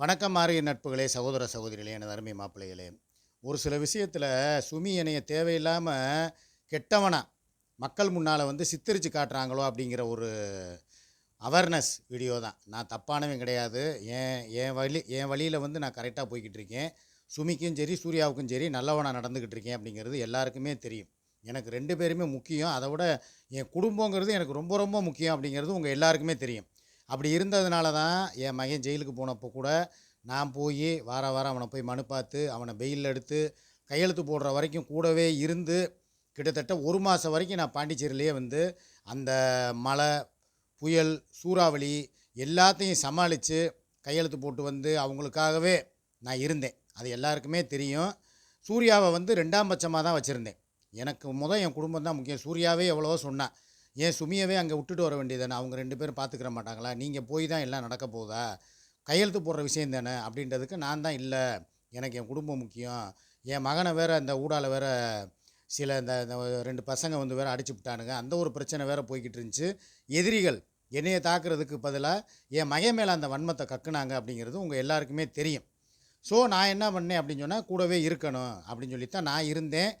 வணக்கம் மாறிய நட்புகளே சகோதர சகோதரிகளே எனது அருமை மாப்பிள்ளைகளே. ஒரு சில விஷயத்தில் சுமி என்னைய தேவையில்லாமல் கெட்டவனா மக்கள் முன்னால் வந்து சித்தரித்து காட்டுறாங்களோ அப்படிங்கிற ஒரு அவேர்னஸ் வீடியோ தான். நான் தப்பானவன் கிடையாது. என் என் வழி என் வழியில் வந்து நான் கரெக்டாக போய்கிட்டு இருக்கேன். சுமிக்கும் சரி சூர்யாவுக்கும் சரி நல்லவனாக நடந்துக்கிட்டு இருக்கேன் அப்படிங்கிறது எல்லாருக்குமே தெரியும். எனக்கு ரெண்டு பேருமே முக்கியம். அதை விட என் குடும்பங்கிறது எனக்கு ரொம்ப ரொம்ப முக்கியம் அப்படிங்கிறது உங்கள் எல்லாருக்குமே தெரியும். அப்படி இருந்ததுனால தான் என் மகன் ஜெயிலுக்கு போனப்போ கூட நான் போய் வார வாரம் அவனை போய் மனு பார்த்து அவனை பெயில் எடுத்து கையெழுத்து போடுற வரைக்கும் கூடவே இருந்து கிட்டத்தட்ட ஒரு மாதம் வரைக்கும் நான் பாண்டிச்சேரியிலேயே வந்து அந்த மழை புயல் சூறாவளி எல்லாத்தையும் சமாளித்து கையெழுத்து போட்டு வந்து அவங்களுக்காகவே நான் இருந்தேன். அது எல்லாருக்குமே தெரியும். சூர்யாவை வந்து ரெண்டாம் பட்சமாக தான் வச்சுருந்தேன். எனக்கு முதல் என் குடும்பம் தான் முக்கியம். சூர்யாவே எவ்வளவோ சொன்னான். ஏன் சுமியவே அங்கே விட்டுட்டு வர வேண்டியதானே அவங்க ரெண்டு பேரும் பார்த்துக்கிற மாட்டாங்களா? நீங்கள் போய் தான் எல்லாம் நடக்க போகுதா? கையெழுத்து போடுற விஷயம் தானே அப்படின்றதுக்கு நான் தான் இல்லை. எனக்கு என் குடும்பம் முக்கியம். என் மகனை வேற அந்த ஊடால வேற சில இந்த இந்த ரெண்டு பசங்க வந்து வேற அடிச்சு விட்டானுங்க. அந்த ஒரு பிரச்சனை வேற போய்கிட்டு இருந்துச்சு. எதிரிகள் என்னையை தாக்குறதுக்கு பதிலாக என் மகன் மேலே அந்த வன்மத்தை கக்குனாங்க அப்படிங்கிறது உங்கள் எல்லாருக்குமே தெரியும். ஸோ நான் என்ன பண்ணேன் அப்படின்னு சொன்னால் கூடவே இருக்கணும் அப்படின்னு சொல்லித்தான் நான் இருந்தேன்.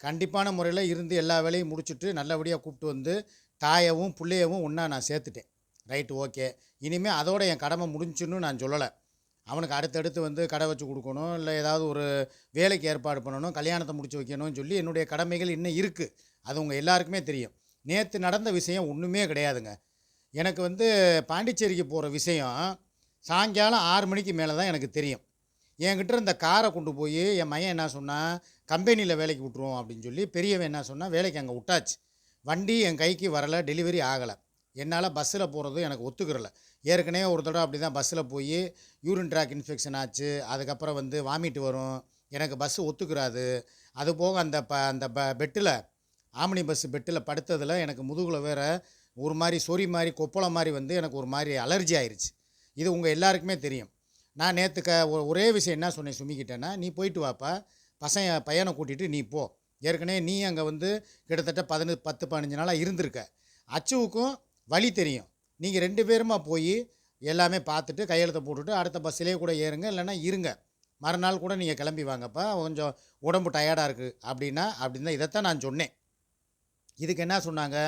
கண்டிப்பான முறையில் இருந்து எல்லா வேலையும் முடிச்சுட்டு நல்லபடியாக கூப்பிட்டு வந்து தாயவும் பிள்ளையவும் ஒன்றா நான் சேர்த்துட்டேன். ரைட்டு ஓகே இனிமேல் அதோட என் கடமை முடிஞ்சுன்னு நான் சொல்லலை. அவனுக்கு அடுத்தடுத்து வந்து கடை வச்சு கொடுக்கணும் இல்லை ஏதாவது ஒரு வேலைக்கு ஏற்பாடு பண்ணணும் கல்யாணத்தை முடிச்சு வைக்கணும்னு சொல்லி என்னுடைய கடமைகள் இன்னும் இருக்குது அது உங்கள் எல்லாருக்குமே தெரியும். நேற்று நடந்த விஷயம் ஒன்றுமே கிடையாதுங்க. எனக்கு வந்து பாண்டிச்சேரிக்கு போகிற விஷயம் சாயங்காலம் ஆறு மணிக்கு மேலே தான் எனக்கு தெரியும். என்கிட்ட இருந்த காரை கொண்டு போய் என் மையன் என்ன சொன்னால் கம்பெனியில் வேலைக்கு விட்ருவோம் அப்படின்னு சொல்லி பெரியவன் என்ன சொன்னால் வேலைக்கு அங்கே விட்டாச்சு. வண்டி என் கைக்கு வரலை டெலிவரி ஆகலை. என்னால் பஸ்ஸில் போகிறது எனக்கு ஒத்துக்கிறல. ஏற்கனவே ஒரு தடவை அப்படி தான் பஸ்ஸில் போய் யூரின் ட்ராக் இன்ஃபெக்ஷன் ஆச்சு அதுக்கப்புறம் வந்து வாமிட் வரும். எனக்கு பஸ்ஸு ஒத்துக்கிறாது. அது போக அந்த ப அந்த ப பெட்டில் ஆம்னி பஸ் பெட்டில் படுத்ததில் எனக்கு முதுகில் வேறு ஒரு மாதிரி சொறி மாதிரி கொப்பளம் மாதிரி வந்து எனக்கு ஒரு மாதிரி அலர்ஜி ஆயிடுச்சு இது உங்கள் எல்லாருக்குமே தெரியும். நான் நேற்று க ஒரே விஷயம் என்ன சொன்னேன் சுமிக்கிட்டேன்னா நீ போயிட்டு வாப்பா பசங்க பையனை கூட்டிகிட்டு நீ போ. ஏற்கனவே நீ அங்கே வந்து கிட்டத்தட்ட பதினஞ்சு பத்து பதினஞ்சு நாளாக இருந்திருக்க. அச்சுவுக்கும் வழி தெரியும். நீங்கள் ரெண்டு பேருமா போய் எல்லாமே பார்த்துட்டு கையெழுத்தை போட்டுட்டு அடுத்த பஸ்ஸிலே கூட ஏறுங்க இல்லைன்னா இருங்க. மறுநாள் கூட நீங்கள் கிளம்பி வாங்கப்பா கொஞ்சம் உடம்பு டயர்டாக இருக்குது அப்படின்னா அப்படின்னு தான் இதைத்தான் நான் சொன்னேன். இதுக்கு என்ன சொன்னாங்க?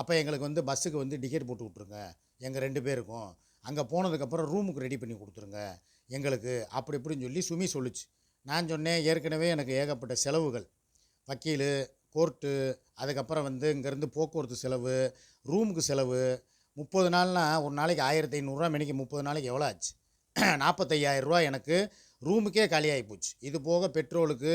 அப்போ எங்களுக்கு வந்து பஸ்ஸுக்கு வந்து டிக்கெட் போட்டு விட்ருங்க எங்கள் ரெண்டு பேருக்கும். அங்கே போனதுக்கப்புறம் ரூமுக்கு ரெடி பண்ணி கொடுத்துருங்க. எங்களுக்கு அப்படி இப்படின்னு சொல்லி சுமி சொல்லுச்சு. நான் சொன்னேன் ஏற்கனவே எனக்கு ஏகப்பட்ட செலவுகள். வக்கீல் கோர்ட்டு அதுக்கப்புறம் வந்து இங்கேருந்து போக்குவரத்து செலவு ரூமுக்கு செலவு முப்பது நாள்னா ஒரு நாளைக்கு ஆயிரத்தி ஐநூறுரூவா மணிக்கு முப்பது நாளைக்கு எவ்வளோ ஆச்சு? நாற்பத்தையாயிரரூவா எனக்கு ரூமுக்கே காலியாகி போச்சு. இது போக பெட்ரோலுக்கு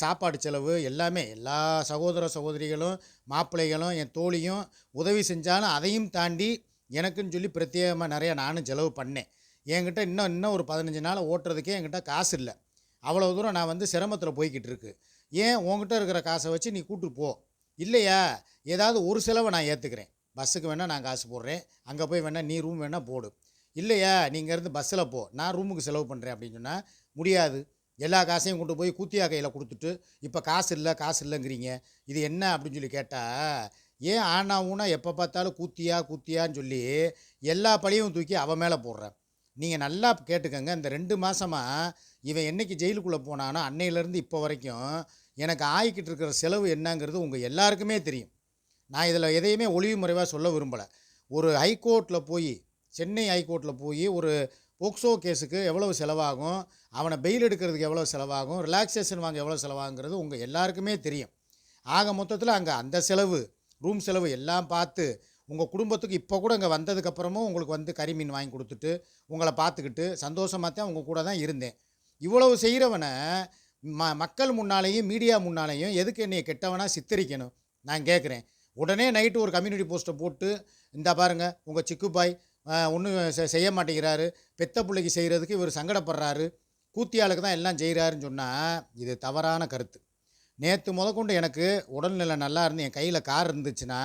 சாப்பாடு செலவு எல்லாமே எல்லா சகோதர சகோதரிகளும் மாப்பிள்ளைகளும் என் தோழியும் உதவி செஞ்சாலும் அதையும் தாண்டி எனக்குன்னு சொல்லி பிரத்யேகமாக நிறையா நானும் செலவு பண்ணேன். என்கிட்ட இன்னும் இன்னும் ஒரு பதினஞ்சு நாள் ஓட்டுறதுக்கே என்கிட்ட காசு இல்லை. அவ்வளோ தூரம் நான் வந்து சிரமத்தில் போய்கிட்டு இருக்கு. ஏன் உன்கிட்ட இருக்கிற காசை வச்சு நீ கூட்டு போ? இல்லையா? ஏதாவது ஒரு செலவை நான் ஏற்றுக்கிறேன் பஸ்ஸுக்கு வேணால் நான் காசு போடுறேன். அங்கே போய் வேணால் நீ ரூம் வேணால் போடு. இல்லையா? நீங்கள் இருந்து பஸ்ஸில் போ. நான் ரூமுக்கு செலவு பண்ணுறேன் அப்படின்னு சொன்னால் முடியாது. எல்லா காசையும் கொண்டு போய் கூத்தியா கையில் கொடுத்துட்டு இப்போ காசு இல்லை காசு இல்லைங்கிறீங்க. இது என்ன? அப்படின்னு சொல்லி கேட்டால் ஏன் ஆனா ஊனா எப்போ பார்த்தாலும் கூத்தியா கூத்தியான்னு சொல்லி எல்லா பழியும் தூக்கி அவன் மேலே போடுறேன் நீங்கள் நல்லா கேட்டுக்கங்க. இந்த ரெண்டு மாதமாக இவன் என்றைக்கு ஜெயிலுக்குள்ளே போனானோ அன்னையிலேருந்து இப்போ வரைக்கும் எனக்கு ஆகிக்கிட்டு இருக்கிற செலவு என்னங்கிறது உங்கள் எல்லாருக்குமே தெரியும். நான் இதில் எதையுமே ஒளிவு முறைவாக சொல்ல விரும்பலை. ஒரு ஹைகோர்ட்டில் போய் சென்னை ஹைகோர்ட்டில் போய் ஒரு போக்சோ கேஸுக்கு எவ்வளவு செலவாகும் அவனை பெயில் எடுக்கிறதுக்கு எவ்வளோ செலவாகும் ரிலாக்ஸேஷன் வாங்க எவ்வளோ செலவாகுங்கிறது உங்கள் எல்லாருக்குமே தெரியும். ஆக மொத்தத்தில் அங்கே அந்த செலவு ரூம் செலவு எல்லாம் பார்த்து உங்கள் குடும்பத்துக்கு இப்போ கூட இங்கே வந்ததுக்கப்புறமும் உங்களுக்கு வந்து கறிமீன் வாங்கி கொடுத்துட்டு உங்களை பார்த்துக்கிட்டு சந்தோஷமாக தான் உங்கள் கூட தான் இருந்தேன். இவ்வளவு செய்கிறவனை ம மக்கள் முன்னாலேயும் மீடியா முன்னாலேயும் எதுக்கு என்னை கெட்டவனாக சித்தரிக்கணும்? நான் கேட்குறேன் உடனே நைட்டு ஒரு கம்யூனிட்டி போஸ்ட்டை போட்டு இந்த பாருங்கள் உங்கள் சிக்குப்பாய் ஒன்றும் செய்ய மாட்டேங்கிறாரு. பெத்த பிள்ளைக்கு செய்கிறதுக்கு இவர் சங்கடப்படுறாரு. கூத்தியாளுக்கு தான் எல்லாம் செய்கிறாருன்னு சொன்னால் இது தவறான கருத்து. நேற்று முதற்கொண்டு எனக்கு உடல்நிலை நல்லா இருந்து என் கையில் கார் இருந்துச்சுன்னா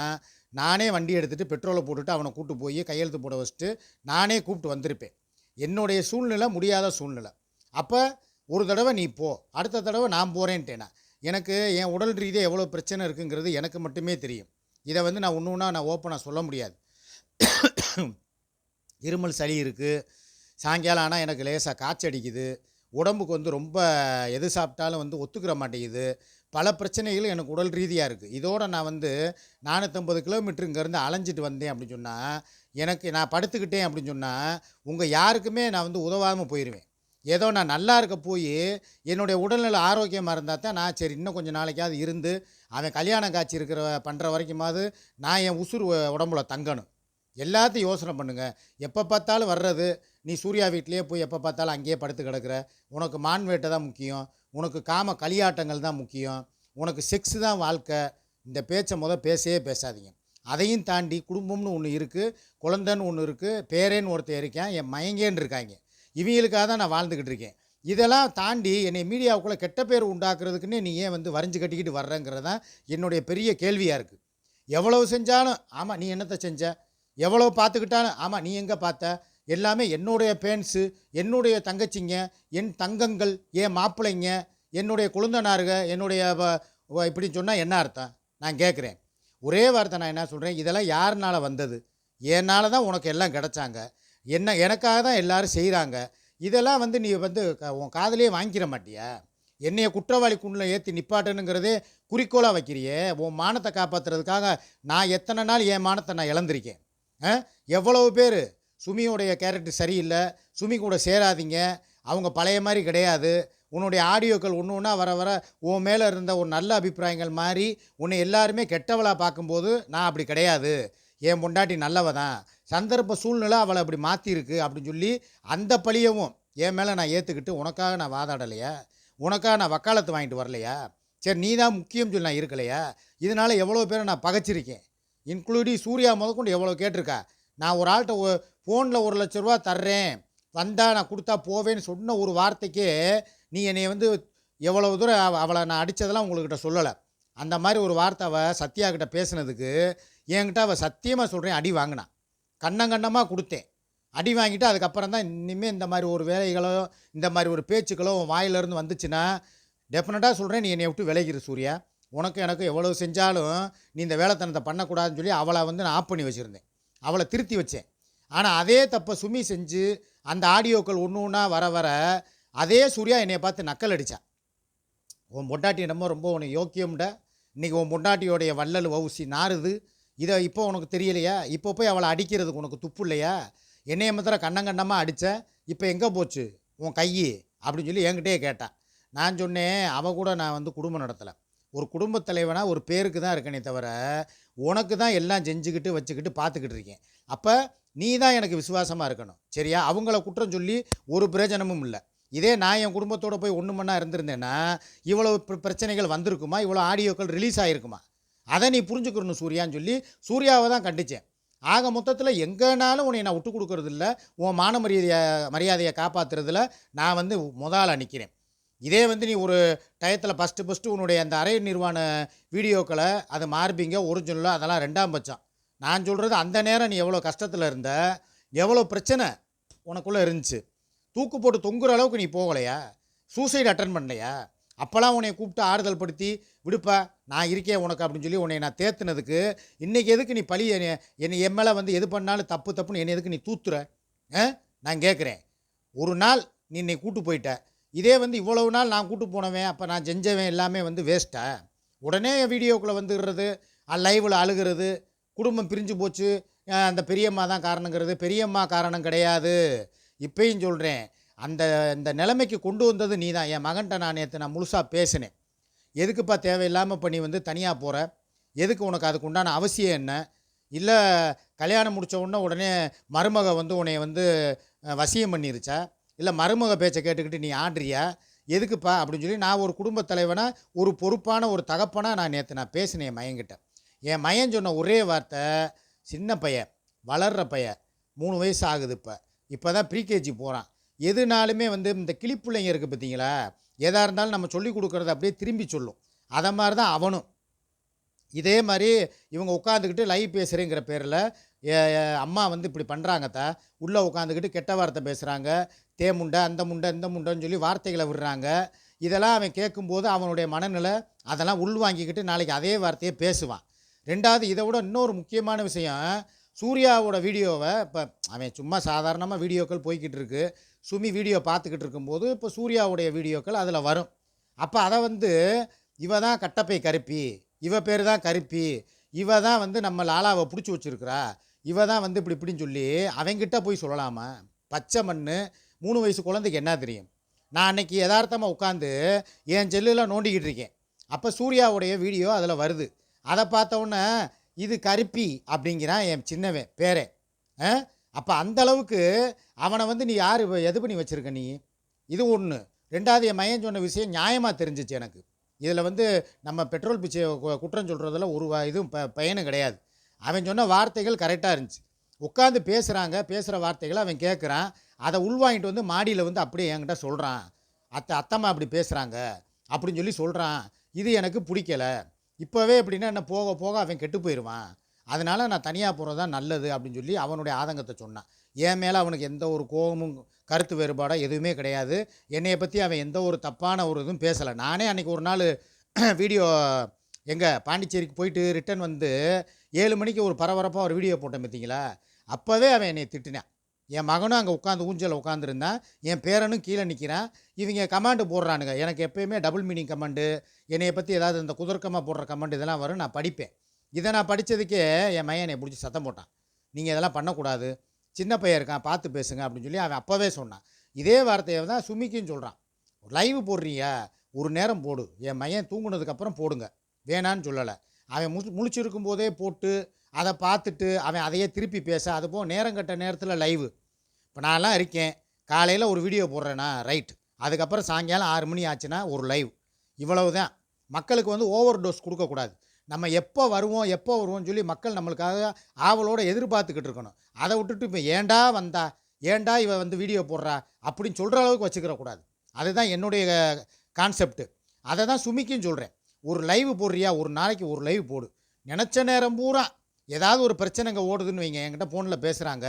நானே வண்டி எடுத்துகிட்டு பெட்ரோலை போட்டுட்டு அவனை கூட்டு போய் கையெழுத்து போட வச்சுட்டு நானே கூப்பிட்டு வந்திருப்பேன். என்னுடைய சூழ்நிலை முடியாத சூழ்நிலை. அப்போ ஒரு தடவை நீ போ அடுத்த தடவை நான் போகிறேன்ட்டேனா எனக்கு என் உடல் ரீதியாக எவ்வளோ பிரச்சனை இருக்குங்கிறது எனக்கு மட்டுமே தெரியும். இதை வந்து நான் ஒன்று ஒன்றா நான் ஓப்பனாக சொல்ல முடியாது. இருமல் சளி இருக்குது சாயங்காலம் ஆனால் எனக்கு லேசாக காய்ச்சடிக்குது. உடம்புக்கு வந்து ரொம்ப எது சாப்பிட்டாலும் வந்து ஒத்துக்கிற மாட்டேங்குது. பல பிரச்சனைகள் எனக்கு உடல் ரீதியாக இருக்குது இதோடு நான் வந்து நானூற்றம்பது கிலோமீட்டர் இங்கேருந்து அலைஞ்சிட்டு வந்தேன் அப்படின்னு சொன்னால் எனக்கு நான் படுத்துக்கிட்டேன் அப்படின்னு சொன்னால் உங்கள் யாருக்குமே நான் வந்து உதவாமல் போயிடுவேன் ஏதோ நான் நல்லா இருக்க போய் என்னுடைய உடல்நிலை ஆரோக்கியமாக இருந்தால் தான் நான் சரி இன்னும் கொஞ்சம் நாளைக்காவது இருந்து அவன் கல்யாணம் காட்சி இருக்கிற பண்ணுற வரைக்குமாவது நான் என் உசுறு உடம்புல தங்கணும். எல்லாத்தையும் யோசனை பண்ணுங்கள் எப்போ பார்த்தாலும் வர்றது நீ சூர்யா வீட்லேயே போய் எப்போ பார்த்தாலும் அங்கேயே படுத்து கிடக்கிற. உனக்கு மான் வேட்டை தான் முக்கியம். உனக்கு காம களியாட்டங்கள் தான் முக்கியம். உனக்கு செக்ஸ் தான் வாழ்க்கை. இந்த பேச்சை முத பேசவே பேசாதீங்க. அதையும் தாண்டி குடும்பம்னு ஒன்று இருக்குது குழந்தைன்னு ஒன்று இருக்குது பேரேன்னு ஒருத்தன் இருக்கேன் என் மயங்கேன்னு இருக்காங்க. இவங்களுக்காக தான் நான் வாழ்ந்துக்கிட்டு இருக்கேன். இதெல்லாம் தாண்டி என்னை மீடியாவுக்குள்ளே கெட்ட பேர் உண்டாக்குறதுக்குன்னே நீ ஏன் வந்து வரைஞ்சு கட்டிக்கிட்டு வர்றங்கிறது தான் என்னுடைய பெரிய கேள்வியாக இருக்குது எவ்வளவு செஞ்சாலும் ஆமாம் நீ என்னத்தை செஞ்ச? எவ்வளோ பார்த்துக்கிட்டாலும் ஆமாம் நீ எங்கே பார்த்த? எல்லாமே என்னுடைய பேன்ஸு என்னுடைய தங்கச்சிங்க என் தங்கங்கள் என் மாப்பிள்ளைங்க என்னுடைய குழந்தனாருக என்னுடைய இப்படின்னு சொன்னால் என்ன அர்த்தம்? நான் கேட்குறேன் ஒரே வார்த்தை நான் என்ன சொல்கிறேன் இதெல்லாம் யாருனால வந்தது? என்னால் தான் உனக்கு எல்லாம் கிடச்சாங்க. என்ன எனக்காக தான் எல்லாரும் செய்கிறாங்க இதெல்லாம் வந்து நீ வந்து உன் காதலையே வாங்கிக்கிற மாட்டியா? என்னைய குற்றவாளி குண்டில் ஏற்றி நிப்பாட்டணுங்கிறதே குறிக்கோளாக வைக்கிறியே? உன் மானத்தை காப்பாற்றுறதுக்காக நான் எத்தனை நாள் என் மானத்தை நான் இழந்திருக்கேன்? ஆ? எவ்வளவு பேர்? சுமியோடைய கேரக்டர் சரியில்லை. சுமி கூட சேராதீங்க. அவங்க பழைய மாதிரி கிடையாது. உன்னுடைய ஆடியோக்கள் ஒன்று ஒன்றா வர வர உன் மேலே இருந்த ஒரு நல்ல அபிப்பிராயங்கள் மாதிரி உன்னை எல்லாருமே கெட்டவளாக பார்க்கும்போது நான் அப்படி கிடையாது. என் பொண்டாட்டி நல்லவ தான் சந்தர்ப்ப சூழ்நிலை அவளை அப்படி மாற்றிருக்கு அப்படின்னு சொல்லி அந்த பழியவும் என் மேலே நான் ஏற்றுக்கிட்டு உனக்காக நான் வாதாடலையா? உனக்காக நான் வக்காலத்து வாங்கிட்டு வரலையா? சரி நீ தான் முக்கியம் சொல்லி நான் இருக்கலையா? இதனால் எவ்வளோ பேரை நான் பகைச்சிருக்கேன்? இன்க்ளூடி சூர்யா முதற்கொண்டு எவ்வளோ கேட்டிருக்கா? நான் ஒரு ஆள்கிட்ட ஃபோனில் ஒரு லட்ச ரூபா தர்றேன். வந்தால் நான் கொடுத்தா போவேன்னு சொன்ன ஒரு வார்த்தைக்கே நீ என்னை வந்து எவ்வளவு தூரம் அவளை நான் அடித்ததெல்லாம் உங்கள்கிட்ட சொல்லலை. அந்த மாதிரி ஒரு வார்த்தை அவள் சத்யா கிட்ட பேசுனதுக்கு என்கிட்ட அவள் சத்தியமாக சொல்கிறேன் அடி வாங்கினான் கண்ணங்கண்ணமாக கொடுத்தேன். அடி வாங்கிட்டு அதுக்கப்புறம் தான் இனிமேல் இந்த மாதிரி ஒரு வேலைகளோ இந்த மாதிரி ஒரு பேச்சுக்களோ உன் வாயிலிருந்து வந்துச்சுன்னா டெஃபினட்டாக சொல்கிறேன் நீ என்னை விட்டு விளைகிற சூர்யா. உனக்கு எனக்கு எவ்வளவு செஞ்சாலும் நீ இந்த வேலைத்தனத்தை பண்ணக்கூடாதுன்னு சொல்லி அவளை வந்து நான் ஆஃப் பண்ணி வச்சுருந்தேன். அவளை திருத்தி வச்சேன். ஆனால் அதே தப்பை சுமி செஞ்சு அந்த ஆடியோக்கள் ஒன்று ஒன்றா வர வர அதே சூர்யா என்னை பார்த்து நக்கல் அடித்தான் உன் பொண்டாட்டி என்னமோ ரொம்ப உனக்கு யோக்கியம்ட. இன்றைக்கி உன் பொண்டாட்டியோடைய வள்ளல் வவுசி நாறுது. இதை இப்போ உனக்கு தெரியலையா? இப்போ போய் அவளை அடிக்கிறதுக்கு உனக்கு துப்பு இல்லையா? என்னைய மாத்திரம் கண்ணங்கண்ணமாக அடித்த இப்போ எங்கே போச்சு? உன் கை அப்படின்னு சொல்லி என்கிட்டயே கேட்டான் நான் சொன்னேன் அவ கூட நான் வந்து குடும்பம் நடத்தலை. ஒரு குடும்பத் தலைவனாக ஒரு பேருக்கு தான் இருக்கனே தவிர உனக்கு தான் எல்லாம் செஞ்சுக்கிட்டு வச்சுக்கிட்டு பார்த்துக்கிட்டு இருக்கேன். அப்போ நீ தான் எனக்கு விசுவாசமாக இருக்கணும் சரியா? அவங்கள குற்றம் சொல்லி ஒரு பிரயோஜனமும் இல்லை. இதே நான் என் குடும்பத்தோடு போய் ஒன்று மணி இருந்திருந்தேன்னா இவ்வளோ பிரச்சனைகள் வந்திருக்குமா? இவ்வளோ ஆடியோக்கள் ரிலீஸ் ஆகிருக்குமா அதை நீ புரிஞ்சுக்கிறணும் சூர்யான்னு சொல்லி சூர்யாவை தான் கண்டிச்சேன். ஆக மொத்தத்தில் எங்கேனாலும் உன்னை நான் விட்டு கொடுக்கறது இல்லை உன் மான மரியாதையை மரியாதையை காப்பாற்றுறதுல நான் வந்து முதலாக நிற்கிறேன் இதே வந்து நீ ஒரு டயத்தில் ஃபஸ்ட்டு ஃபஸ்ட்டு உன்னுடைய அந்த அரை நிர்வாண வீடியோக்களை அது மார்பிங்க ஒரிஜினலோ அதெல்லாம் ரெண்டாம் பட்சம். நான் சொல்கிறது அந்த நேரம் நீ எவ்வளோ கஷ்டத்தில் இருந்த எவ்வளோ பிரச்சனை உனக்குள்ளே இருந்துச்சு. தூக்கு போட்டு தொங்குற அளவுக்கு நீ போகலையா? சூசைட் அட்டன் பண்ணலையா? அப்போல்லாம் உன்னை கூப்பிட்டு ஆறுதல் படுத்தி விடுப்பா நான் இருக்கேன் உனக்கு அப்படின்னு சொல்லி உன்னை நான் தேத்துனதுக்கு இன்றைக்கி எதுக்கு நீ பழி என்னை என் மேலே வந்து எது பண்ணாலும் தப்பு தப்புன்னு என்னை எதுக்கு நீ தூத்துற? ஆ? நான் கேட்குறேன். ஒரு நாள் நீ என்னை கூட்டு போயிட்ட. இதே வந்து இவ்வளவு நாள் நான் கூட்டு போனவன் அப்போ நான் செஞ்சவன் எல்லாமே வந்து வேஸ்ட்டா உடனே என் வீடியோக்குள்ளே வந்துடுறது லைவில் அழுகிறது குடும்பம் பிரிஞ்சு போச்சு அந்த பெரியம்மா தான் காரணங்கிறது. பெரியம்மா காரணம் கிடையாது. இப்பயும் சொல்கிறேன் அந்த இந்த நிலைமைக்கு கொண்டு வந்தது நீ தான் என் மகன்கிட்ட நான் நேற்று நான் முழுசாக பேசினேன். எதுக்குப்பா தேவையில்லாமல் இப்போ நீ வந்து தனியாக போகிற எதுக்கு உனக்கு அதுக்கு உண்டான அவசியம் என்ன? இல்லை கல்யாணம் முடிச்ச உடனே உடனே மருமக வந்து உன்னை வந்து வசியம் பண்ணிருச்சா? இல்லை மருமக பேச்சை கேட்டுக்கிட்டு நீ ஆடுறியா? எதுக்குப்பா அப்படின்னு சொல்லி நான் ஒரு குடும்பத் தலைவனாக ஒரு பொறுப்பான ஒரு தகப்பனாக நான் நேற்று நான் பேசினேன் என் மயன்கிட்ட. என் மயன் சொன்ன ஒரே வார்த்தை சின்ன பையன் வளர்ற பையன் மூணு வயசு ஆகுது இப்போ. இப்போ தான் ப்ரீகேஜி போகிறான் எதுனாலுமே வந்து இந்த கிளிப்புள்ளைங்க இருக்குது பார்த்தீங்களா? எதாக இருந்தாலும் நம்ம சொல்லி கொடுக்குறத அப்படியே திரும்பி சொல்லும். அதை மாதிரி தான் அவனும். இதே மாதிரி இவங்க உட்காந்துக்கிட்டு லைவ் பேசுகிறேங்கிற பேரில் அம்மா வந்து இப்படி பண்ணுறாங்க உள்ளே உட்காந்துக்கிட்டு கெட்ட வார்த்தை பேசுகிறாங்க தே முண்டை அந்த முண்டை இந்த முண்டைன்னு சொல்லி வார்த்தைகளை விடுறாங்க. இதெல்லாம் அவன் கேட்கும்போது அவனுடைய மனநிலை அதெல்லாம் உள்வாங்கிக்கிட்டு நாளைக்கு அதே வார்த்தையை பேசுவான். ரெண்டாவது இதை விட இன்னொரு முக்கியமான விஷயம் சூர்யாவோட வீடியோவை இப்போ அவன் சும்மா சாதாரணமாக வீடியோக்கள் போய்கிட்டு இருக்குது சுமி வீடியோ பார்த்துக்கிட்டு இருக்கும்போது இப்போ சூர்யாவுடைய வீடியோக்கள் அதில் வரும். அப்போ அதை வந்து இவ தான் கட்டப்பை கருப்பி இவ பேர் தான் கருப்பி இவ தான் வந்து நம்ம லாலாவை பிடிச்சி வச்சிருக்கிறா இவ தான் வந்து இப்படி இப்படின்னு சொல்லி அவங்கிட்ட போய் சொல்லலாமா? பச்சை மண் மூணு வயசு குழந்தைக்கு என்ன தெரியும்? நான் அன்னைக்கு யதார்த்தமாக உட்காந்து என் செல்லில் நோண்டிக்கிட்டு இருக்கேன். அப்போ சூர்யாவுடைய வீடியோ அதில் வருது. அதை பார்த்தோன்னே இது கருப்பி அப்படிங்கிறான் என் சின்னவன் பேரே அப்போ அந்த அளவுக்கு அவனை வந்து நீ யார்? எது பண்ணி வச்சிருக்க நீ? இது ஒன்று ரெண்டாவது என் மையன் சொன்ன விஷயம் நியாயமாக தெரிஞ்சிச்சு எனக்கு. இதில் வந்து நம்ம பெட்ரோல் பிச்சை கு- குற்றம் சொல்கிறதுல ஒரு இதுவும் ப பயனும் கிடையாது. அவன் சொன்ன வார்த்தைகள் கரெக்டாக இருந்துச்சு. உட்காந்து பேசுகிறாங்க பேசுகிற வார்த்தைகளை அவன் கேட்குறான் அதை உள்வாங்கிட்டு வந்து மாடியில் வந்து அப்படியே என்கிட்ட சொல்கிறான் அத்தை அத்தம்மா அப்படி பேசுகிறாங்க அப்படின்னு சொல்லி சொல்கிறான் இது எனக்கு பிடிக்கல. இப்போவே எப்படின்னா என்ன போக போக அவன் கெட்டு போயிடுவான் அதனால் நான் தனியாக போகிறது தான் நல்லது அப்படின்னு சொல்லி அவனுடைய ஆதங்கத்தை சொன்னான். என் மேலே அவனுக்கு எந்த ஒரு கோபமும் கருத்து வேறுபாடோ எதுவுமே கிடையாது. என்னையை பற்றி அவன் எந்த ஒரு தப்பான ஒரு இதுவும் பேசலை. நானே அன்றைக்கி ஒரு நாள் வீடியோ எங்கே பாண்டிச்சேரிக்கு போயிட்டு ரிட்டர்ன் வந்து ஏழு மணிக்கு ஒரு பரபரப்பாக ஒரு வீடியோ போட்டேன் பார்த்தீங்களா அப்போவே அவன் என்னை திட்டினான். என் மகனும் அங்கே உட்காந்து ஊஞ்சல் உட்காந்துருந்தான் என் பேரனும் கீழே நிற்கிறான் இவங்க கமாண்டு போடுறானுங்க. எனக்கு எப்பயுமே டபுள் மீனிங் கமாண்டு என்னையை பற்றி ஏதாவது இந்த குதர்க்கமாக போடுற கமாண்டு இதெல்லாம் வரும் நான் படிப்பேன். இதை நான் படித்ததுக்கே என் மையன் என்னை பிடிச்சி சத்தம் போட்டான். நீங்கள் இதெல்லாம் பண்ணக்கூடாது. சின்ன பையன் இருக்கான் பார்த்து பேசுங்க அப்படின்னு சொல்லி அவன் அப்போவே சொன்னான். இதே வார்த்தையை தான் சுமிக்குன்னு சொல்கிறான் லைவ் போடுறீங்க ஒரு நேரம் போடு. என் மையன் தூங்குனதுக்கப்புறம் போடுங்க. வேணான்னு சொல்லலை. அவன் முழு முழிச்சிருக்கும் போதே போட்டு அதை பார்த்துட்டு அவன் அதையே திருப்பி பேச அது போக நேரம் கட்ட நேரத்தில் லைவு. இப்போ நான்லாம் இருக்கேன். காலையில் ஒரு வீடியோ போடுறேன்னா ரைட். அதுக்கப்புறம் சாயங்காலம் ஆறு மணி ஆச்சுன்னா ஒரு லைவ். இவ்வளவு தான் மக்களுக்கு வந்து ஓவர் டோஸ் கொடுக்கக்கூடாது. நம்ம எப்போ வருவோம் எப்போ வருவோம்னு சொல்லி மக்கள் நம்மளுக்காக ஆவலோடு எதிர்பார்த்துக்கிட்டு இருக்கணும். அதை விட்டுட்டு இப்போ ஏண்டா வந்தா ஏன்டா இவ வந்து வீடியோ போடுறா அப்படின்னு சொல்கிற அளவுக்கு வச்சுக்கிற கூடாது. அதுதான் என்னுடைய கான்செப்ட்டு அதை தான் சுமிக்கும் சொல்கிறேன் ஒரு லைவ் போடுறியா ஒரு நாளைக்கு ஒரு லைவ் போடு. நினச்ச நேரம் பூரா ஏதாவது ஒரு பிரச்சனைங்க ஓடுதுன்னு வைங்க. என்கிட்ட ஃபோனில் பேசுகிறாங்க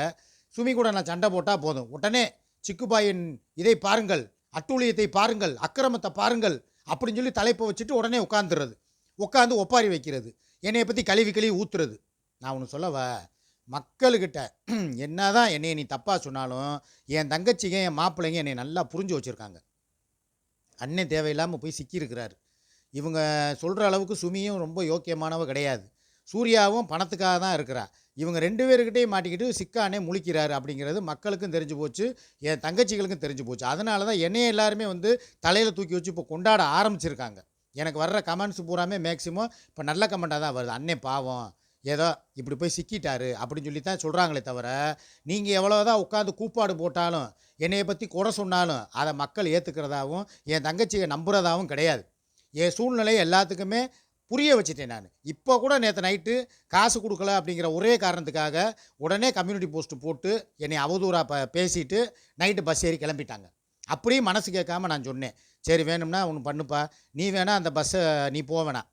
சுமி கூட நான் சண்டை போட்டால் போதும். உடனே சிக்குபாயின் இதை பாருங்கள் அட்டூழியத்தை பாருங்கள் அக்கிரமத்தை பாருங்கள் அப்படின்னு சொல்லி தலைப்பை வச்சுட்டு உடனே உட்காந்துடுறது உட்காந்து ஒப்பாரி வைக்கிறது. என்னையை பற்றி கழுவி கழுவி ஊற்றுறது நான் ஒன்று சொல்லவா? மக்கள்கிட்ட என்னதான் என்னை நீ தப்பாக சொன்னாலும் என் தங்கச்சிங்க என் மாப்பிள்ளைங்க என்னை நல்லா புரிஞ்சு வச்சுருக்காங்க. அண்ணன் தேவையில்லாமல் போய் சிக்கியிருக்கிறாரு. இவங்க சொல்கிற அளவுக்கு சுமியும் ரொம்ப யோக்கியமானவ கிடையாது. சூர்யாவும் பணத்துக்காக தான் இருக்கிறா. இவங்க ரெண்டு பேருக்கிட்டையும் மாட்டிக்கிட்டு சிக்கானே முழிக்கிறாரு அப்படிங்கிறது மக்களுக்கும் தெரிஞ்சு போச்சு என் தங்கச்சிகளுக்கும் தெரிஞ்சு போச்சு. அதனால தான் என்னைய எல்லாருமே வந்து தலையில் தூக்கி வச்சு இப்போ கொண்டாட ஆரம்பிச்சிருக்காங்க. எனக்கு வர்ற கமெண்ட்ஸ் பூராமே மேக்ஸிமம் இப்போ நல்ல கமெண்ட்டாக தான் வருது. அண்ணே பாவம். ஏதோ இப்படி போய் சிக்கிட்டாரு அப்படின்னு சொல்லி தான் சொல்கிறாங்களே தவிர நீங்கள் எவ்வளோதான் உட்காந்து கூப்பாடு போட்டாலும் என்னையை பற்றி குறை சொன்னாலும் அதை மக்கள் ஏற்றுக்கிறதாவும் என் தங்கச்சியை நம்புகிறதாகவும் கிடையாது. என் சூழ்நிலையை எல்லாத்துக்குமே புரிய வச்சுட்டேன் நான். இப்போ கூட நேற்று நைட்டு காசு கொடுக்கல அப்படிங்கிற ஒரே காரணத்துக்காக உடனே கம்யூனிட்டி போஸ்ட்டு போட்டு என்னை அவதூறாக ப பேசிட்டு நைட்டு பஸ் ஏறி கிளம்பிட்டாங்க. அப்படியும் மனசு கேட்காம நான் சொன்னேன். சரி வேணும்னா ஒன்று பண்ணுப்பா. நீ வேணால் அந்த பஸ்ஸை நீ போக வேணாம்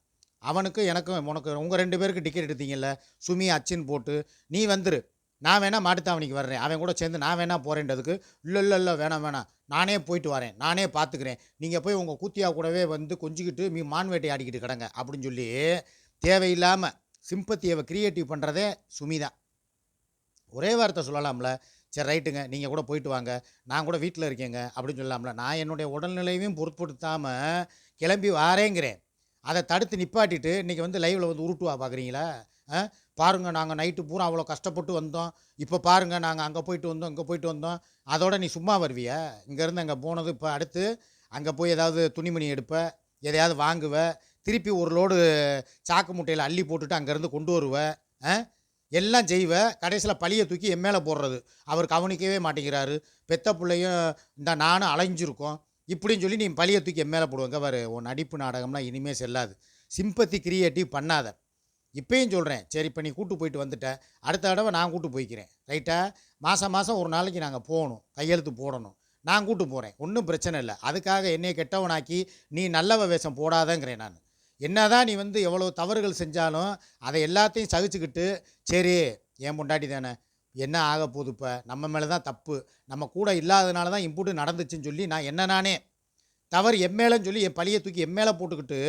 அவனுக்கும் எனக்கும் உனக்கு உங்கள் ரெண்டு பேருக்கு டிக்கெட் எடுத்தீங்கல்ல சுமி அச்சின்னு போட்டு நீ வந்துரு. நான் வேணால் மாட்டுத்தாவணிக்கு வர்றேன். அவன் கூட சேர்ந்து நான் வேணா போகிறேன்றதுக்கு இல்லை இல்லை இல்லை வேணாம் வேணாம். நானே போயிட்டு வரேன். நானே பார்த்துக்கிறேன் நீங்கள் போய் உங்கள் கூத்தியா கூடவே வந்து கொஞ்சிக்கிட்டு மீ மான் வேட்டை ஆடிக்கிட்டு கிடங்க. அப்படின்னு சொல்லி தேவையில்லாமல் சிம்பத்தியை கிரியேட்டிவ் பண்ணுறதே சுமி தான். ஒரே வார்த்தை சொல்லலாம்ல. சரி ரைட்டுங்க. நீங்கள் கூட போயிட்டு வாங்க. நான் கூட வீட்டில் இருக்கேங்க அப்படின்னு சொல்லாமல. நான் என்னுடைய உடல்நிலையும் பொருட்படுத்தாமல் கிளம்பி வாரேங்கிறேன். அதை தடுத்து நிப்பாட்டிட்டு இன்றைக்கி வந்து லைவில் வந்து உருட்டுவா பார்க்குறீங்களா ஆ? பாருங்க நாங்கள் நைட்டு பூரா அவ்வளோ கஷ்டப்பட்டு வந்தோம். இப்போ பாருங்க நாங்கள் அங்கே போயிட்டு வந்தோம் இங்கே போயிட்டு வந்தோம். அதோட நீ சும்மா வருவியா? இங்கேருந்து அங்கே போனது இப்போ அடுத்து அங்கே போய் ஏதாவது துணிமணி எடுப்ப எதையாவது வாங்குவ திருப்பி ஒரு லோடு சாக்கு முட்டையில் அள்ளி போட்டுட்டு அங்கேருந்து கொண்டு வருவேன் ஆ? எல்லாம் செய்வ கடைசியில் பழியை தூக்கி என் மேலே போடுறது. அவர் கவனிக்கவே மாட்டேங்கிறாரு. பெத்த பிள்ளையும் இந்த நானும் அலைஞ்சிருக்கோம். இப்படின்னு சொல்லி நீ பழியை தூக்கி என் மேலே போடுவாங்க பாரு உன் நடிப்பு நாடகம்லாம் இனிமேல் செல்லாது. சிம்பத்தி கிரியேட்டிவ் பண்ணாத. இப்பயும் சொல்கிறேன் சரி இப்போ நீ கூட்டு போயிட்டு வந்துட்ட. அடுத்த தடவை நான் கூட்டு போய்க்கிறேன். ரைட்டாக மாதம் மாதம் ஒரு நாளைக்கு நாங்கள் போகணும். கையெழுத்து போடணும். நான் கூட்டு போகிறேன் ஒன்றும் பிரச்சனை இல்லை. அதுக்காக என்னையை கெட்டவனாக்கி நீ நல்லவ வேஷம் போடாதங்கிறேன் நான். என்னதான் நீ வந்து எவ்வளோ தவறுகள் செஞ்சாலும் அதை எல்லாத்தையும் சகிச்சுக்கிட்டு சரி என் பொண்டாட்டி தானே என்ன ஆக போகுது இப்போ? நம்ம மேலே தான் தப்பு. நம்ம கூட இல்லாதனால தான் இம்புட்டு நடந்துச்சுன்னு சொல்லி நான் என்ன நானே தவறு எம்மேலன்னு சொல்லி என் பழியை தூக்கி என் மேலே போட்டுக்கிட்டு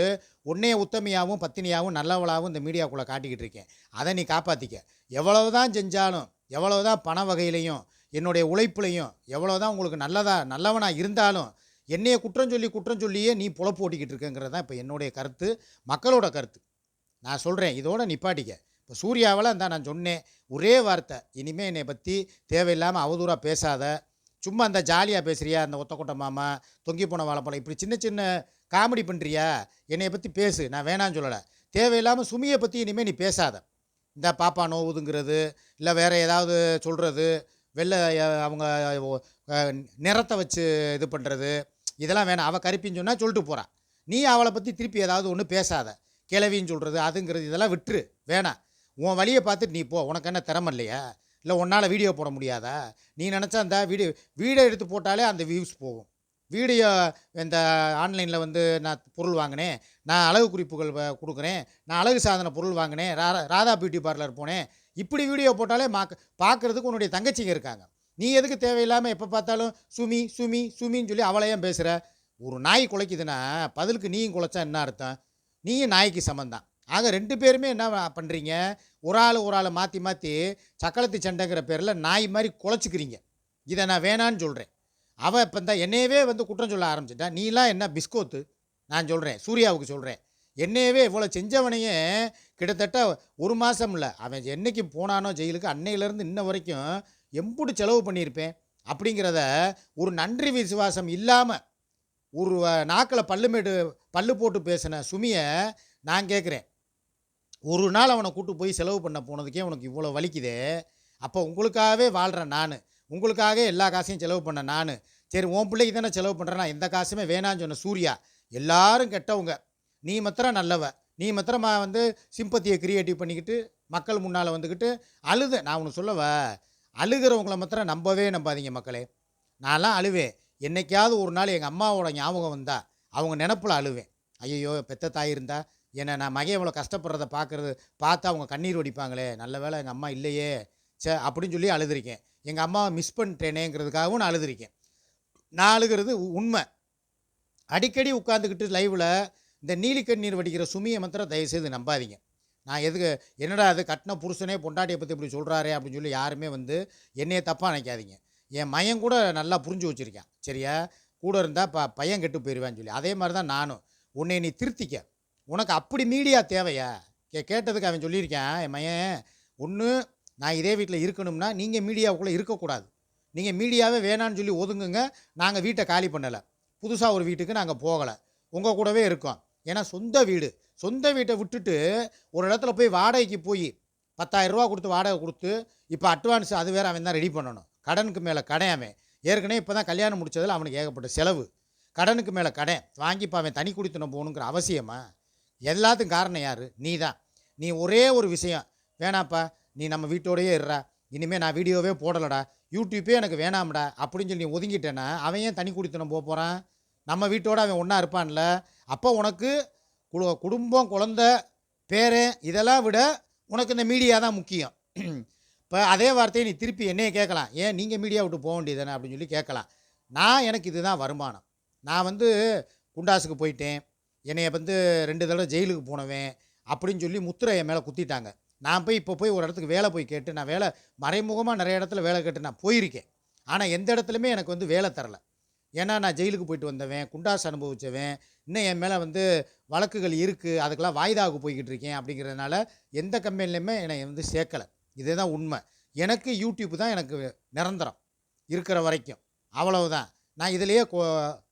உன்னைய உத்தமையாகவும் பத்தினியாகவும் நல்லவளாகவும் இந்த மீடியாக்குள்ளே காட்டிக்கிட்டு இருக்கேன். அதை நீ காப்பாற்றிக்க எவ்வளவு தான் செஞ்சாலும் எவ்வளவு தான் பண வகையிலையும் என்னுடைய உழைப்புலையும் எவ்வளோ தான் உங்களுக்கு நல்லதாக நல்லவனாக இருந்தாலும் என்னைய குற்றம் சொல்லி குற்றம் சொல்லியே நீ புலப்பு ஓட்டிக்கிட்டு இருக்கங்கிறது தான் இப்போ என்னுடைய கருத்து மக்களோட கருத்து. நான் சொல்கிறேன் இதோட நிப்பாட்டிக்க. இப்போ சூர்யாவில் இருந்தால் நான் சொன்னேன் ஒரே வார்த்தை இனிமேல் என்னை பற்றி தேவையில்லாமல் அவதூறாக பேசாத சும்மா அந்த ஜாலியாக பேசுகிறியா அந்த ஒத்தக்கொட்டை மாமா தொங்கி போன வாழைப்பழம் இப்படி சின்ன சின்ன காமெடி பண்ணுறியா என்னை பற்றி பேசு நான் வேணான்னு சொல்லலை. தேவையில்லாமல் சுமியை பற்றி இனிமேல் நீ பேசாத. இந்த பாப்பா நோவுதுங்கிறது இல்லை வேறு ஏதாவது சொல்கிறது வெளில அவங்க நிறத்தை வச்சு இது பண்ணுறது இதெல்லாம் வேணாம். அவள் கருப்பின்னு சொன்னால் சொல்லிட்டு போகிறான் நீ அவளை பற்றி திருப்பி ஏதாவது ஒன்று பேசாத. கிளவின்னு சொல்கிறது அதுங்கிறது இதெல்லாம் விட்டுரு. வேணாம். உன் வழியை பார்த்துட்டு நீ போ. உனக்கு என்ன திறமை இல்லையா? இல்லை உன்னால் வீடியோ போட முடியாதா? நீ நினச்சா அந்த வீடியோ வீடியோ எடுத்து போட்டாலே அந்த வியூஸ் போகும். வீடியோ இந்த ஆன்லைனில் வந்து நான் பொருள் வாங்கினேன். நான் அழகு குறிப்புகள் கொடுக்குறேன். நான் அழகு சாதன பொருள் வாங்கினேன். ரா ராதா பியூட்டி பார்லர் போனேன். இப்படி வீடியோ போட்டாலே மாக்க பார்க்குறதுக்கு உன்னுடைய தங்கச்சிங்க இருக்காங்க. நீ எதுக்கு தேவையில்லாமல் எப்போ பார்த்தாலும் சுமி சுமி சுமின்னு சொல்லி அவளையும் பேசுகிற ஒரு நாய் குலைக்குதுன்னா பதிலுக்கு நீயும் குலைச்சா என்ன அர்த்தம்? நீயும் நாய்க்கு சமந்தான். ஆக ரெண்டு பேருமே என்ன பண்ணுறீங்க ஒரு ஆள் ஒரு ஆளை மாற்றி மாற்றி சக்களத்து சண்டைங்கிற பேரில் நாய் மாதிரி குலைச்சிக்கிறீங்க. இதை நான் வேணான்னு சொல்கிறேன் அவள் இப்போ தான் என்னையவே வந்து குற்றம் சொல்ல ஆரம்பிச்சிட்டா நீலாம் என்ன பிஸ்கோத்து? நான் சொல்கிறேன் சூர்யாவுக்கு சொல்கிறேன் என்னையவே இவ்வளோ செஞ்சவனையே கிட்டத்தட்ட ஒரு மாதம் இல்லை அவன் என்னைக்கு போனானோ ஜெயிலுக்கு அன்னையிலேருந்து இன்ன வரைக்கும் எம்புடு செலவு பண்ணியிருப்பேன் அப்படிங்கிறத ஒரு நன்றி விசுவாசம் இல்லாமல் ஒரு நாக்கில் பல்லுமேடு பல்லு போட்டு பேசின சுமியை நான் கேட்குறேன் ஒரு நாள் அவனை கூட்டு போய் செலவு பண்ண போனதுக்கே உனக்கு இவ்வளோ வலிக்குதே. அப்போ உங்களுக்காகவே வாழ்கிறேன் நான். உங்களுக்காக எல்லா காசையும் செலவு பண்ண நான். சரி உன் பிள்ளைக்கு தானே செலவு பண்ணுறேன் எந்த காசுமே வேணான்னு சொன்ன சூர்யா. எல்லாரும் கெட்டவங்க. நீ மாத்திரம் நல்லவ. நீ மாத்திரமா வந்து சிம்பத்தியை கிரியேட்டிவ் பண்ணிக்கிட்டு மக்கள் முன்னால் வந்துக்கிட்டு அழுத. நான் உனக்கு சொல்லவ? அழுகிறவங்கள மாத்திரம் நம்பவே நம்பாதீங்க மக்களே. நான்லாம் அழுவேன். என்னைக்காவது ஒரு நாள் எங்கள் அம்மாவோட ஞாபகம் வந்தால் அவங்க நினப்பில் அழுவேன். ஐயோ பெத்த தாய் இருந்தா என்னை நான் மகன் இவ்வளோ கஷ்டப்படுறத பார்க்குறது பார்த்து அவங்க கண்ணீர் வடிப்பாங்களே நல்ல வேளை எங்கள் அம்மா இல்லையே சே அப்படின்னு சொல்லி அழுதுருக்கேன். எங்கள் அம்மாவை மிஸ் பண்ணிட்டேனேங்கிறதுக்காகவும் நான் அழுதுருக்கேன். நான் அழுகிறது உ- உண்மை. அடிக்கடி உட்காந்துக்கிட்டு லைவில் இந்த நீலிக்கண்ணீர் வடிக்கிற சுமியை மாத்திரம் தயவுசெய்து நம்பாதீங்க. நான் எதுக்கு என்னடா அது கட்டின புருஷனே பொண்டாட்டியை பற்றி இப்படி சொல்கிறாரே அப்படின்னு சொல்லி யாருமே வந்து என்னையே தப்பாக நினைக்காதீங்க. என் மையன் கூட நல்லா புரிஞ்சு வச்சுருக்கேன் சரியா? கூட இருந்தால் ப பையன் கெட்டு போயிடுவேன்னு சொல்லி. அதே மாதிரி தான் நானும். உன்னை நீ திருத்திக்க. உனக்கு அப்படி மீடியா தேவையா? கே கேட்டதுக்கு அவன் சொல்லியிருக்கேன் என் மையன் ஒன்று நான் இதே வீட்டில் இருக்கணும்னா நீங்கள் மீடியாவுக்குள்ளே இருக்கக்கூடாது. நீங்கள் மீடியாவே வேணான்னு சொல்லி ஒதுங்குங்க. நாங்கள் வீட்டை காலி பண்ணலை. புதுசாக ஒரு வீட்டுக்கு நாங்கள் போகலை. உங்கள் கூடவே இருக்கோம். ஏன்னா சொந்த வீடு. சொந்த வீட்டை விட்டுட்டு ஒரு இடத்துல போய் வாடகைக்கு போய் பத்தாயிரரூவா கொடுத்து வாடகை கொடுத்து இப்போ அட்வான்ஸ் அது வேறு அவன் தான் ரெடி பண்ணணும். கடனுக்கு மேலே கடன் அவன். ஏற்கனவே இப்போ தான் கல்யாணம் முடிச்சதில் அவனுக்கு ஏகப்பட்ட செலவு. கடனுக்கு மேலே கடன் வாங்கி இப்போ அவன் தனி குடித்தனம் போகணுங்கிற அவசியமா? எல்லாத்துக்கும் காரணம் யார்? நீ தான் நீ ஒரே ஒரு விஷயம். வேணாப்பா நீ நம்ம வீட்டோடையே இருறா இனிமேல் நான் வீடியோவே போடலடா. யூடியூப்பே எனக்கு வேணாம்டா அப்படின்னு சொல்லி நீ ஒதுங்கிட்டேன்னா அவன் ஏன் தனி குடித்தனம் போக போகிறான் நம்ம வீட்டோட அவன் ஒன்றா இருப்பான்ல. அப்போ உனக்கு குடும்பம் குழந்த பேரன் இதெல்லாம் விட உனக்கு இந்த மீடியா தான் முக்கியம். இப்போ அதே வார்த்தையை நீ திருப்பி என்னைய கேட்கலாம். ஏன் நீங்கள் மீடியா விட்டு போக வேண்டியதானே அப்படின்னு சொல்லி கேட்கலாம். நான் எனக்கு இதுதான் வருமானம். நான் வந்து குண்டாஸுக்கு போயிட்டேன். என்னைய வந்து ரெண்டு தடவை ஜெயிலுக்கு போனவன் அப்படின்னு சொல்லி முத்திரை என் மேலே குத்திட்டாங்க. நான் போய் இப்போ போய் ஒரு இடத்துக்கு வேலை போய் கேட்டு நான் வேலை மறைமுகமாக நிறைய இடத்துல வேலை கேட்டு நான் போயிருக்கேன். ஆனால் எந்த இடத்துலையுமே எனக்கு வந்து வேலை தரலை. ஏன்னா நான் ஜெயிலுக்கு போயிட்டு வந்தவன் குண்டாஸ் அனுபவிச்சவன் இன்னும் என் மேலே வந்து வழக்குகள் இருக்குது அதுக்கெல்லாம் வாய்தாவுக்கு போய்கிட்டு இருக்கேன் அப்படிங்கிறதுனால எந்த கம்பெனிலையுமே என்னை வந்து சேர்க்கலை. இதுதான் உண்மை. எனக்கு யூடியூப் தான் எனக்கு நிரந்தரம் இருக்கிற வரைக்கும். அவ்வளவுதான். நான் இதிலேயே கொ-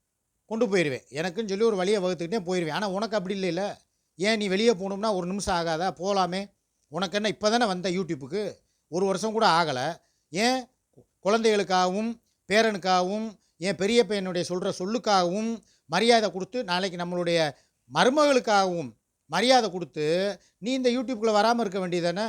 கொண்டு போயிடுவேன் எனக்குன்னு சொல்லி ஒரு வழியை வகுத்துக்கிட்டே போயிடுவேன் ஆனால் உனக்கு அப்படி இல்லைல்ல ஏன் நீ வெளியே போகணும்னா ஒரு நிமிஷம் ஆகாதா? போகலாமே உனக்கு என்ன இப்போ தானே வந்த யூடியூப்புக்கு? ஒரு வருஷம் கூட ஆகலை. ஏன்? குழந்தைகளுக்காகவும் பேரனுக்காகவும் என் பெரிய பையனுடைய சொல்கிற சொல்லுக்காகவும் மரியாதை கொடுத்து நாளைக்கு நம்மளுடைய மருமகளுக்காகவும் மரியாதை கொடுத்து நீ இந்த யூடியூப்புக்குள்ளே வராமல் இருக்க வேண்டியதானே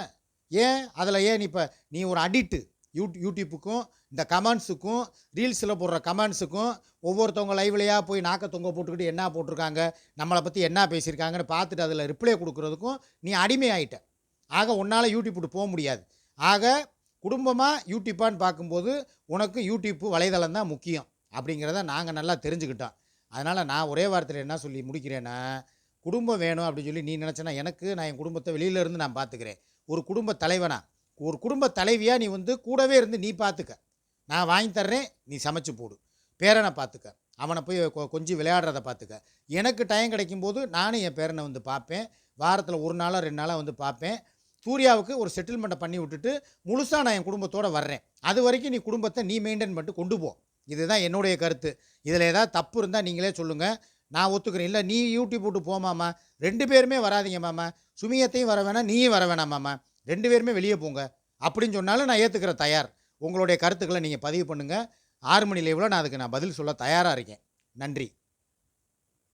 ஏன்? அதில் ஏன் நீ இப்போ நீ ஒரு அடிக்ட்டு. யூ யூடியூப்புக்கும் இந்த கமெண்ட்ஸுக்கும் ரீல்ஸில் போடுற கமெண்ட்ஸுக்கும் ஒவ்வொருத்தவங்க லைவ்லையாக போய் நாக்க தொங்க போட்டுக்கிட்டு என்ன போட்டிருக்காங்க? நம்மளை பற்றி என்ன பேசியிருக்காங்கன்னு பார்த்துட்டு அதில் ரிப்ளை கொடுக்குறதுக்கும் நீ அடிமை ஆகிட்ட ஆக உன்னால் யூடியூப்பு போக முடியாது. ஆக குடும்பமாக யூடியூப்பான்னு பார்க்கும்போது உனக்கு யூடியூப்பு வலைதளம் தான் முக்கியம். அப்படிங்கிறத நாங்கள் நல்லா தெரிஞ்சுக்கிட்டோம். அதனால் நான் ஒரே வார்த்தையில் என்ன சொல்லி முடிக்கிறேன்னா குடும்பம் வேணும் அப்படின்னு சொல்லி நீ நினச்சனா எனக்கு நான் என் குடும்பத்தை வெளியில இருந்து நான் பார்த்துக்கிறேன் ஒரு குடும்ப தலைவனா ஒரு குடும்ப தலைவியாக நீ வந்து கூடவே இருந்து நீ பார்த்துக்க நான் வாங்கி தர்றேன் நீ சமைச்சு போடு. பேரனை பார்த்துக்க அவனை போய் கொ- கொஞ்சம் விளையாடுறத பார்த்துக்க எனக்கு டைம் கிடைக்கும்போது நானும் என் பேரனை வந்து பார்ப்பேன் வாரத்தில் ஒரு நாளாக ரெண்டு நாளாக வந்து பார்ப்பேன் சூர்யாவுக்கு ஒரு செட்டில்மெண்ட்டை பண்ணி விட்டுட்டு முழுசாக நான் என் குடும்பத்தோடு வர்றேன். அது வரைக்கும் நீ குடும்பத்தை நீ மெயின்டைன் பண்ணிட்டு கொண்டு போ. இதுதான் என்னுடைய கருத்து. இதில் ஏதாவது தப்பு இருந்தால் நீங்களே சொல்லுங்கள் நான் ஒத்துக்கிறேன். இல்லை நீ யூடியூப் விட்டு போமாமா ரெண்டு பேருமே வராதீங்க மாமா. சுமியத்தையும் வர வேணாம் நீயும் வர வேணாம் மாமா. ரெண்டு பேருமே வெளியே போங்க. அப்படின்னு சொன்னாலும் நான் ஏற்றுக்கிற தயார். உங்களுடைய கருத்துக்களை நீங்கள் பதிவு பண்ணுங்கள் ஆறு மணி லைவில் நான் அதுக்கு நான் பதில் சொல்ல தயாராக இருக்கேன். நன்றி.